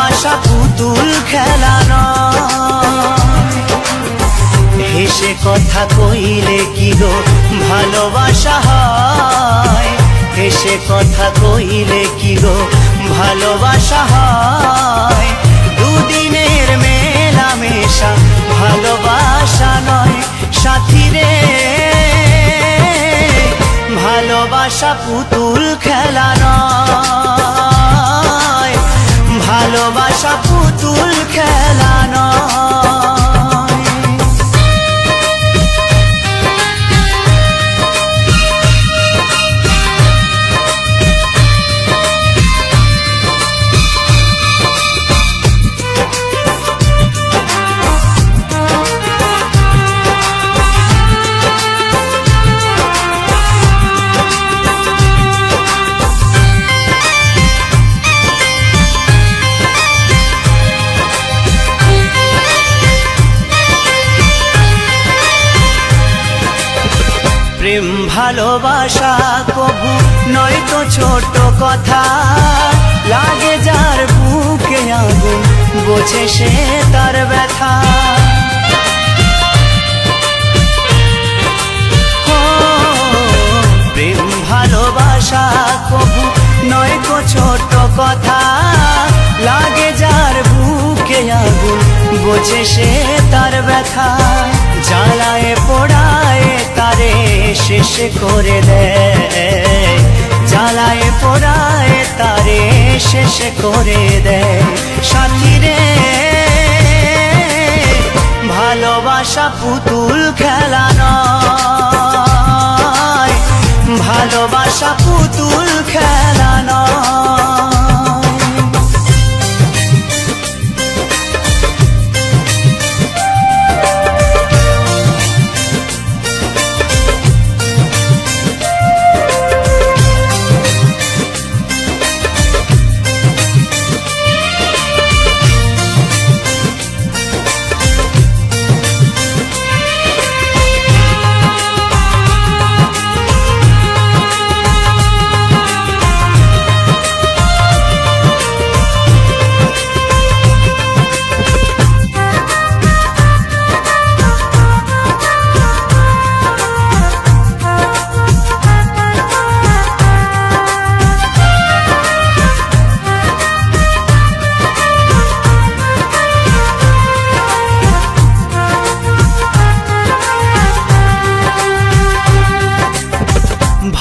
তামাশা পুতুল খেলানো। হেসে কথা কইলে কি গো ভালোবাসা হয়? হেসে কথা কইলে কি গো ভালোবাসা হয়? দুদিনের মেলামেশা ভালোবাসা নয় সাথীরে। ভালোবাসা পুতুল খেলানো। ভালোবাসা পুতুল ভালোবাসা কবু নয় তো ছোট কথা। লাগে যার বুকে আগুন, বোঝে সে তার ব্যথা। প্রেম ভালোবাসা কবু নয় তো ছোট কথা। লাগে যার বুকে আগুন, বোঝে সে তার ব্যথা। শেষ করে দেয়, জ্বালায় পোড়ায়, তারে শেষ করে দেয়। সাথী রে, ভালোবাসা পুতুল খেলা নয়, ভালোবাসা পুতুল খেলা নয়।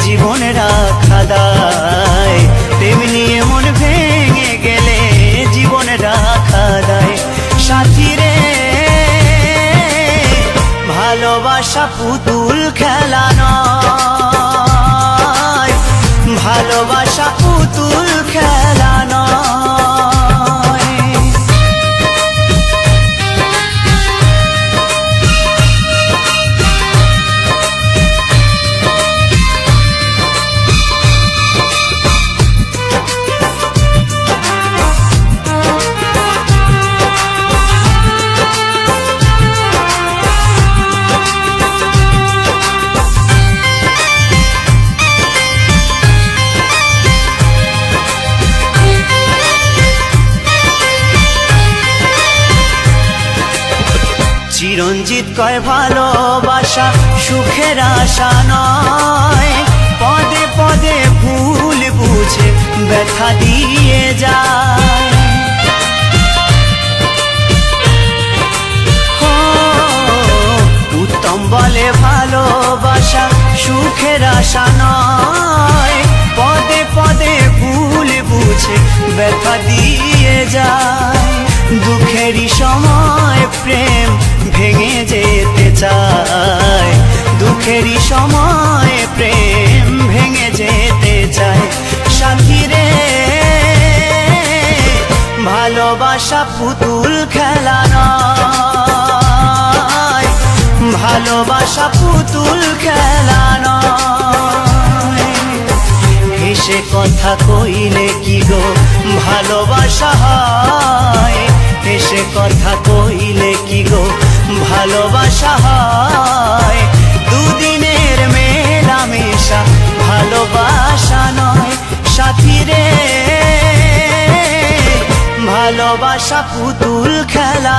জীবন রাখা দায়। তেমনি এমন ভেঙে গেলে জীবন রাখা দায়। সাথী রে, ভালোবাসা পুতুল খেলা চিরঞ্জিত কয় ভালোবাসা সুখের আশা নয়। পদে পদে ভুল বুঝে ব্যথা দিয়ে পুতুল খেলা নয়। ভালোবাসা পুতুল খেলা নয়। হেসে কথা কইলে কি গো ভালোবাসা হয়? হেসে কথা কইলে কি গো ভালোবাসা হয়? ভালোবাসা পুতুল খেলা